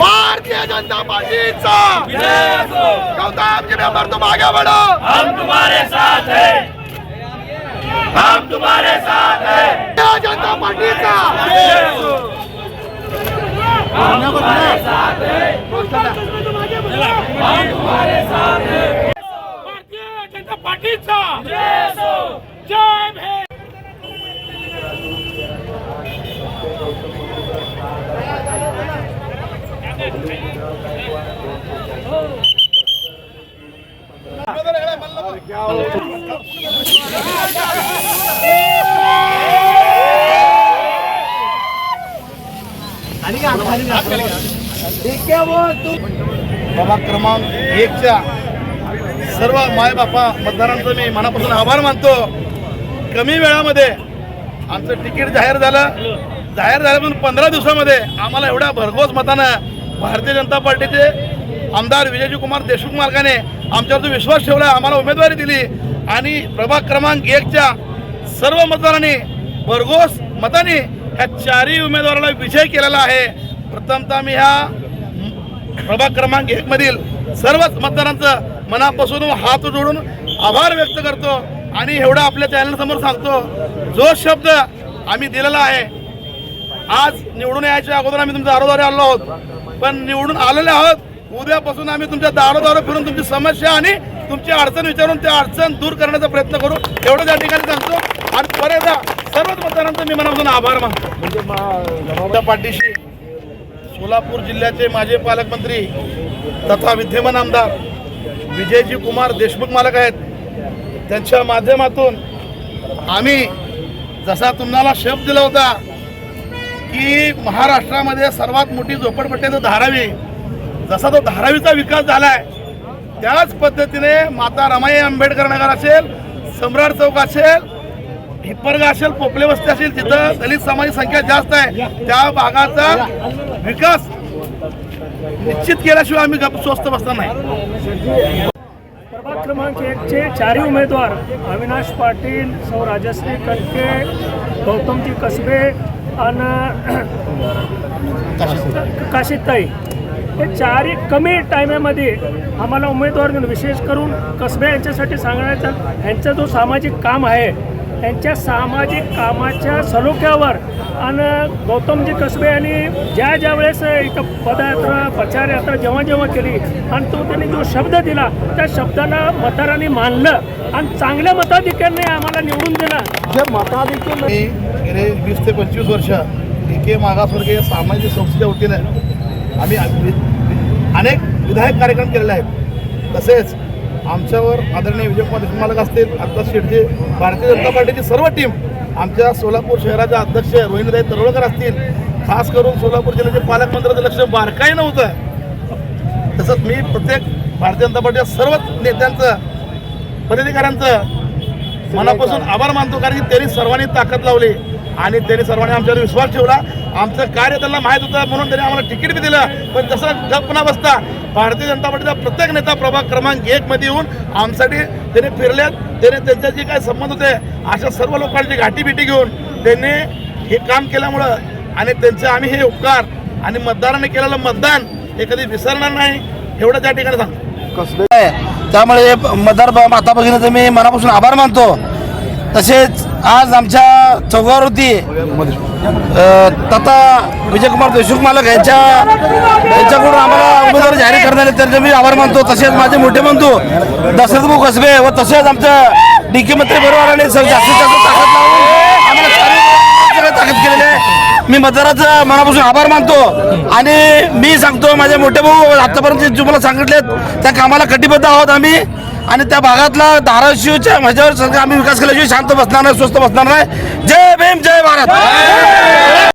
भारतीय जनता पार्टी गौतम जी मेंबर तुम आगे बढ़ो हम तुम्हारे साथ हैं। हम तुम्हारे साथ हैं जनता पार्टी जनता पार्टीचा जय भीम प्रभाग क्रमांक एकच्या सर्व मायबापा मतदारांचं मी मनापासून आभार मानतो. कमी वेळामध्ये आमचं तिकीट जाहीर झालं. जाहीर झालं पण पंधरा दिवसामध्ये आम्हाला एवढ्या भरघोस मतानं भारतीय जनता पार्टीचे आमदार विजयजी कुमार देशमुख मार्गाने आमच्यावर जो विश्वास ठेवला आम्हाला उमेदवारी दिली आणि प्रभाग क्रमांक एकच्या सर्व मतदारांनी भरघोस मताने ह्या चारही उमेदवाराला विजय केलेला आहे. प्रथमतः मी ह्या प्रभाग क्रमांक एकमधील सर्वच मतदारांचं मनापासून हात जोडून आभार व्यक्त करतो आणि एवढं आपल्या चॅनल समोर सांगतो जो शब्द आम्ही दिलेला आहे आज निवडून यायच्या अगोदर आम्ही तुमच्या दारोदारी आलो आहोत. पण निवडून आलेले आहोत उद्यापासून आम्ही तुमच्या दारोदारो फिरून तुमची समस्या आणि तुमची अडचण विचारून त्या अडचण दूर करण्याचा प्रयत्न करू. एवढं त्या ठिकाणी सांगतो. आणि एकदा सर्वच मतदारांचं मी मनापासून आभार मानतो. म्हणजे मा- पाठीशी सोलापूर जिल्ह्याचे माजी पालकमंत्री तथा विद्यमान आमदार विजयजी कुमार देशमुख मालक आहेत. त्यांच्या माध्यमातून आम्ही जसा तुम्हाला शब्द दिला होता की महाराष्ट्रामध्ये सर्वात मोठी झोपडपट्टी तो धारावी जसा तो धारावीचा विकास झाला आहे त्याच पद्धतीने माता रमाई आंबेडकर नगर असेल सम्राट चौक असेल हिप्परगा असेल पोपले वस्ती असेल तिथं दलित समाजाची संख्या जास्त आहे त्या भागाचा विकास निश्चित केल्याशिवाय आम्ही स्वस्त बसणार नाही. प्रभाग क्रमांक एकचे चारही उमेदवार अविनाश पाटील सौ राजश्री कटके गौतमजी कसबे आणि काशीताई. हे चारही कमी टायमामध्ये आम्हाला उमेदवार विशेष करून कसबे यांच्यासाठी सांगण्याचा यांचा जो सामाजिक काम आहे त्यांच्या सामाजिक कामाच्या सलोख्यावर. आणि गौतमजी कसबे यांनी ज्या ज्या वेळेस इथं पदयात्रा प्रचार यात्रा जेव्हा जेव्हा केली आणि तो त्यांनी जो शब्द दिला त्या शब्दाला मतदारांनी मानलं आणि चांगल्या मताधिक्यांनी आम्हाला निवडून दिलं. जे मताधिक्य मी गेले वीस ते पंचवीस वर्ष एके मागासवर्गीय सामाजिक संस्थेच्या वतीनं आम्ही अनेक विधायक कार्यक्रम केलेले आहेत. तसेच आमच्यावर आदरणीय विजयकुमार देशमुख मालक असतील अध्यक्ष शेटजी भारतीय जनता पार्टीची सर्व टीम आमच्या सोलापूर शहराच्या अध्यक्ष रोहिणीताई तरोळकर असतील खास करून सोलापूर जिल्ह्याचे पालकमंत्र्याचं लक्ष बारकाही नव्हतं तसंच मी प्रत्येक भारतीय जनता पार्टीच्या सर्वच नेत्यांचं पदाधिकाऱ्यांचं मनापासून आभार मानतो कारण की त्यांनी सर्वांनी ताकद लावली. आणि त्यांनी सर्वांनी आमच्यावर विश्वास ठेवला. आमचं कार्य त्यांना माहीत होतं म्हणून त्यांनी आम्हाला तिकीट बी दिलं. पण तसं गप न बसता भारतीय जनता पार्टीचा प्रत्येक नेता प्रभाग क्रमांक एक मध्ये येऊन आमच्यासाठी त्यांनी फिरल्यात त्यांनी त्यांच्या जे काय संबंध होते अशा सर्व लोकांची घाटी भेटी घेऊन त्यांनी हे काम केल्यामुळं आणि त्यांचे आम्ही हे उपकार आणि मतदाराने केलेलं मतदान हे कधी विसरणार नाही एवढं त्या ठिकाणी सांगतो. त्यामुळे मतदार माता भगिनीचं मी मनापासून आभार मानतो. तसेच आज आमच्या चौकावरती तथा विजयकुमार देशमुख मालक यांच्या यांच्याकडून आम्हाला उमेदवार जाहीर करण्यात आली त्यांचे मी आभार मानतो. तसेच माझे मोठे बंधू दशरथ भाऊ कसबे व तसेच आमच्या डी के मंत्री बरोबर आले जास्तीत जास्त ताकद लावून ताकद केलेली आहे. मी मतदाराचा मनापासून आभार मानतो. आणि मी सांगतो माझे मोठे भाऊ आतापर्यंत जे तुम्हाला सांगितलेत त्या कामाला कटिबद्ध आहोत आम्ही. आणि त्या भागातला धाराशिवच्या माझ्यावर आम्ही विकास केल्याशिवाय शांत बसणार नाही स्वस्त बसणार नाही. जय भीम जय भारत.